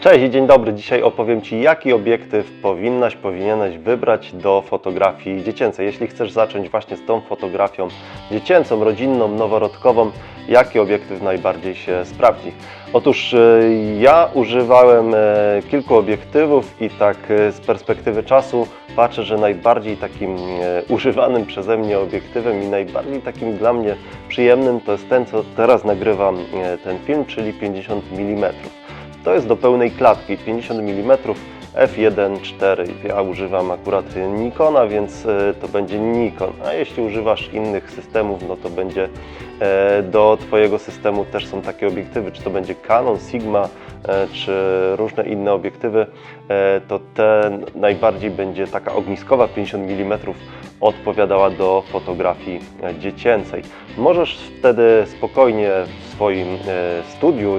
Cześć dzień dobry. Dzisiaj opowiem Ci, jaki obiektyw powinnaś, powinieneś wybrać do fotografii dziecięcej. Jeśli chcesz zacząć właśnie z tą fotografią dziecięcą, rodzinną, noworodkową, jaki obiektyw najbardziej się sprawdzi? Otóż e, ja używałem e, kilku obiektywów i tak e, z perspektywy czasu patrzę, że najbardziej takim używanym przeze mnie obiektywem i najbardziej takim dla mnie przyjemnym to jest ten, co teraz nagrywam ten film, czyli 50 mm. To jest do pełnej klatki 50 mm f1.4. Ja używam akurat Nikona, więc e, to będzie Nikon. A jeśli używasz innych systemów, no to będzie e, do Twojego systemu też są takie obiektywy, czy to będzie Canon, Sigma, czy różne inne obiektywy, e, to ten najbardziej będzie taka ogniskowa 50 mm odpowiadała do fotografii e, dziecięcej. Możesz wtedy spokojnie w swoim e, studiu,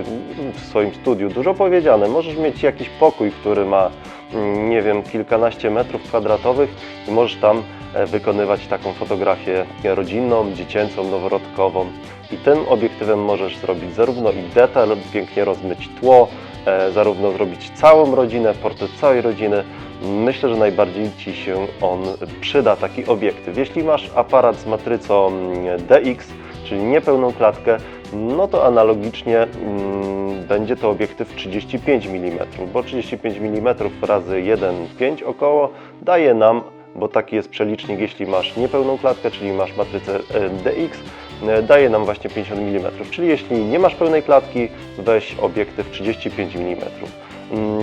w swoim studiu, dużo powiedziane, możesz mieć jakiś pokój, który ma, mm, nie wiem, kilkanaście metrów kwadratowych i możesz tam e, wykonywać taką fotografię rodzinną, dziecięcą, noworodkową. I tym obiektywem możesz zrobić zarówno i detal, pięknie rozmyć tło, e, zarówno zrobić całą rodzinę, portret całej rodziny. Myślę, że najbardziej Ci się on przyda, taki obiektyw. Jeśli masz aparat z matrycą mm, DX, czyli niepełną klatkę, no to analogicznie mm, będzie to obiektyw 35 mm, bo 35 mm razy 1,5 około daje nam, bo taki jest przelicznik, jeśli masz niepełną klatkę, czyli masz matrycę e, DX, e, daje nam właśnie 50 mm. Czyli jeśli nie masz pełnej klatki, weź obiektyw 35 mm.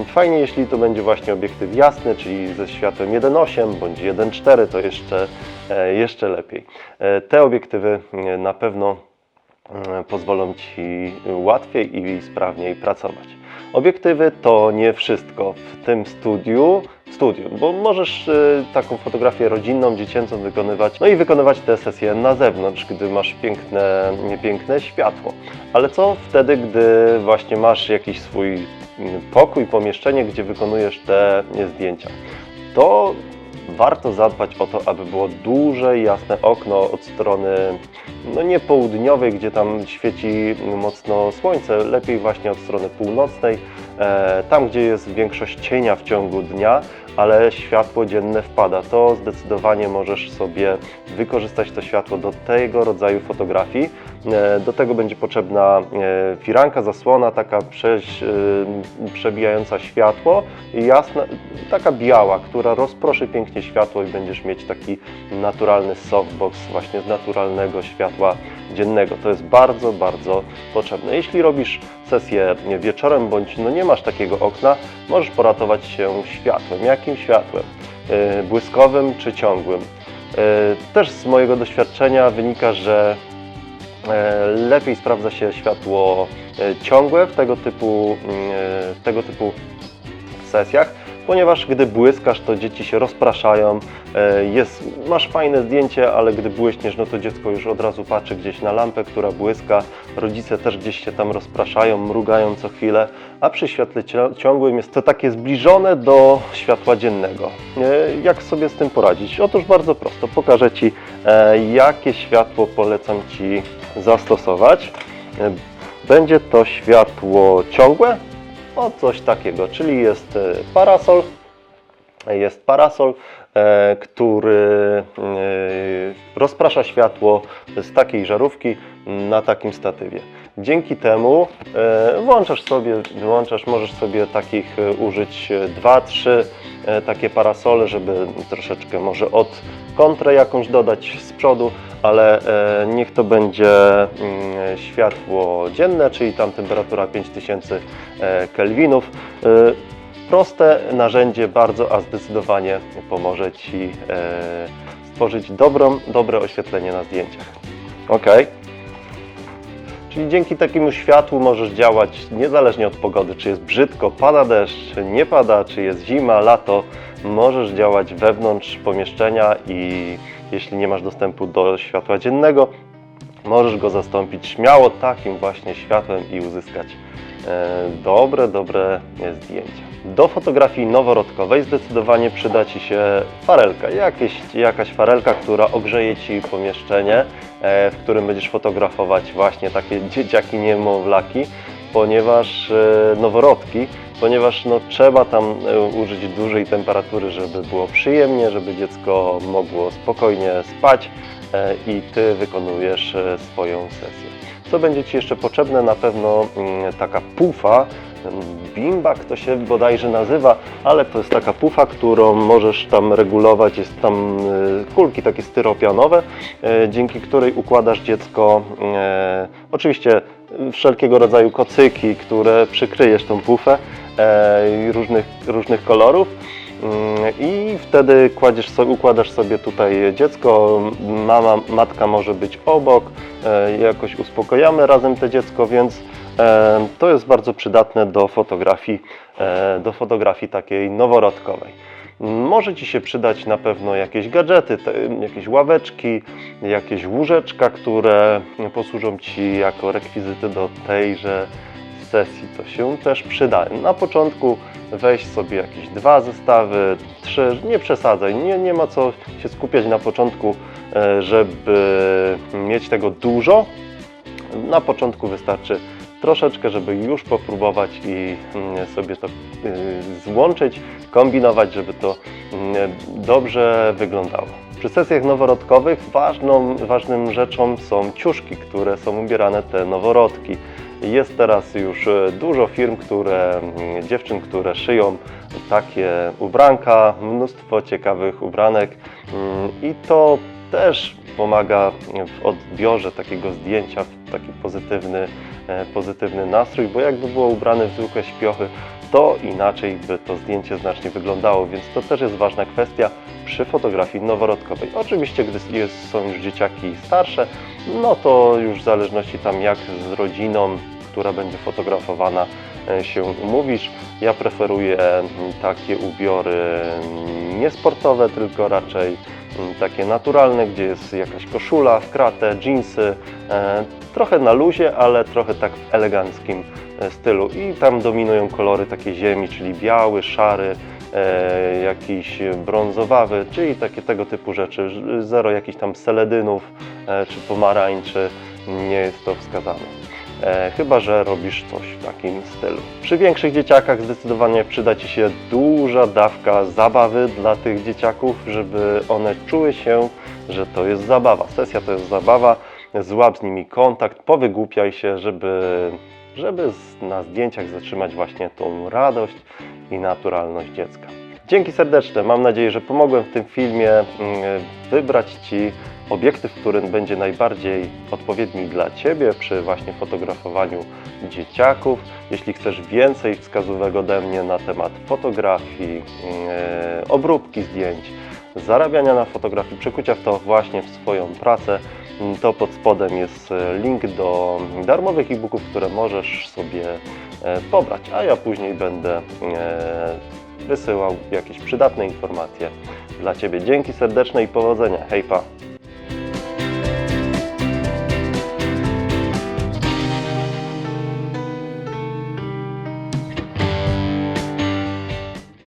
Fajnie, jeśli to będzie właśnie obiektyw jasny, czyli ze światłem 1.8 bądź 1.4, to jeszcze, e, jeszcze lepiej. Te obiektywy na pewno pozwolą Ci łatwiej i sprawniej pracować. Obiektywy to nie wszystko w tym studiu, w studiu, bo możesz e, taką fotografię rodzinną, dziecięcą wykonywać, no i wykonywać te sesje na zewnątrz, gdy masz piękne, piękne światło. Ale co wtedy, gdy właśnie masz jakiś swój pokój, pomieszczenie, gdzie wykonujesz te zdjęcia? To warto zadbać o to, aby było duże, jasne okno od strony no nie południowej, gdzie tam świeci mocno słońce, lepiej właśnie od strony północnej, tam gdzie jest większość cienia w ciągu dnia, ale światło dzienne wpada. To zdecydowanie możesz sobie wykorzystać to światło do tego rodzaju fotografii. E, Do tego będzie potrzebna e, firanka, zasłona, taka e, przebijająca światło i jasna, taka biała, która rozproszy pięknie światło i będziesz mieć taki naturalny softbox właśnie z naturalnego światła dziennego. To jest bardzo, bardzo potrzebne. Jeśli robisz sesję wieczorem bądź no nie masz takiego okna, możesz poratować się światłem. Jakim światłem? E, Błyskowym czy ciągłym? E, Też z mojego doświadczenia wynika, że E, lepiej sprawdza się światło ciągłe w tego typu, mm, w tego typu sesjach, ponieważ gdy błyskasz, to dzieci się rozpraszają, e, jest, masz fajne zdjęcie, ale gdy błyśniesz, no to dziecko już od razu patrzy gdzieś na lampę, która błyska, rodzice też gdzieś się tam rozpraszają, mrugają co chwilę, a przy świetle ciągłym jest to takie zbliżone do światła dziennego. E, Jak sobie z tym poradzić? Otóż bardzo prosto, pokażę Ci, e, jakie światło polecam Ci zastosować. Będzie to światło ciągłe, o coś takiego, czyli jest e, parasol, jest parasol, e, który e, rozprasza światło z takiej żarówki na takim statywie. Dzięki temu włączasz sobie, wyłączasz, możesz sobie takich użyć e, dwa, trzy e, takie parasole, żeby troszeczkę może od kontrę jakąś dodać z przodu, ale e, niech to będzie mm, światło dzienne, czyli tam temperatura 5000 e, kelwinów. E, Proste narzędzie bardzo, a zdecydowanie pomoże Ci stworzyć dobrą, dobre oświetlenie na zdjęciach. Ok. Czyli dzięki takiemu światłu możesz działać niezależnie od pogody, czy jest brzydko, pada deszcz, nie pada, czy jest zima, lato. Możesz działać wewnątrz pomieszczenia i jeśli nie masz dostępu do światła dziennego, możesz go zastąpić śmiało takim właśnie światłem i uzyskać e, dobre, dobre zdjęcia. Do fotografii noworodkowej zdecydowanie przyda Ci się farelka, Jakieś, jakaś farelka, która ogrzeje Ci pomieszczenie, e, w którym będziesz fotografować właśnie takie dzieciaki niemowlaki, ponieważ e, noworodki ponieważ no, trzeba tam e, użyć dużej temperatury, żeby było przyjemnie, żeby dziecko mogło spokojnie spać e, i Ty wykonujesz e, swoją sesję. Co będzie Ci jeszcze potrzebne? Na pewno mm, taka pufa, mm, bimbak to się bodajże nazywa, ale to jest taka pufa, którą możesz tam regulować, jest tam kulki takie styropianowe, dzięki której układasz dziecko, oczywiście wszelkiego rodzaju kocyki, które przykryjesz tą pufę różnych, różnych kolorów. Mm, I wtedy kładziesz sobie, układasz sobie tutaj dziecko, mama, matka może być obok, e, jakoś uspokojamy razem to dziecko, więc e, to jest bardzo przydatne do fotografii, e, do fotografii takiej noworodkowej. Może Ci się przydać na pewno jakieś gadżety, jakieś ławeczki, jakieś łóżeczka, które posłużą Ci jako rekwizyty do tejże sesji, to się też przydają. Na początku weź sobie jakieś dwa zestawy, trzy, nie przesadzaj, nie, nie ma co się skupiać na początku, e, żeby mieć tego dużo. Na początku wystarczy troszeczkę, żeby już popróbować i mm, sobie to y, złączyć, kombinować, żeby to mm, dobrze wyglądało. Przy sesjach noworodkowych ważną, ważnym rzeczą są ciuszki, które są ubierane te noworodki. Jest teraz już e, dużo firm, które, mm, dziewczyn, które szyją takie ubranka, mnóstwo ciekawych ubranek mm, i to też pomaga w odbiorze takiego zdjęcia w taki pozytywny, e, pozytywny nastrój, bo jakby było ubrane w zwykłe śpiochy, to inaczej by to zdjęcie znacznie wyglądało, więc to też jest ważna kwestia przy fotografii noworodkowej. Oczywiście, gdy jest, są już dzieciaki starsze, no to już w zależności tam jak z rodziną, która będzie fotografowana, e, się umówisz. Ja preferuję takie ubiory niesportowe, tylko raczej takie naturalne, gdzie jest jakaś koszula w kratę, dżinsy, e, trochę na luzie, ale trochę tak w eleganckim e, stylu. I tam dominują kolory takie ziemi, czyli biały, szary, e, jakiś brązowawy, czyli takie tego typu rzeczy. Zero jakichś tam seledynów e, czy pomarańczy, nie jest to wskazane. E, chyba, że robisz coś w takim stylu. Przy większych dzieciakach zdecydowanie przyda Ci się duża dawka zabawy dla tych dzieciaków, żeby one czuły się, że to jest zabawa. Sesja to jest zabawa, złap z nimi kontakt, powygłupiaj się, żeby, żeby na zdjęciach zatrzymać właśnie tą radość i naturalność dziecka. Dzięki serdeczne. Mam nadzieję, że pomogłem w tym filmie mm, wybrać Ci obiektyw, który będzie najbardziej odpowiedni dla Ciebie przy właśnie fotografowaniu dzieciaków. Jeśli chcesz więcej wskazówek ode mnie na temat fotografii, e, obróbki zdjęć, zarabiania na fotografii, przekucia w to właśnie w swoją pracę, m, to pod spodem jest e, link do darmowych e-booków, które możesz sobie e, pobrać, a ja później będę wysyłał jakieś przydatne informacje dla Ciebie. Dzięki serdeczne i powodzenia. Hej pa!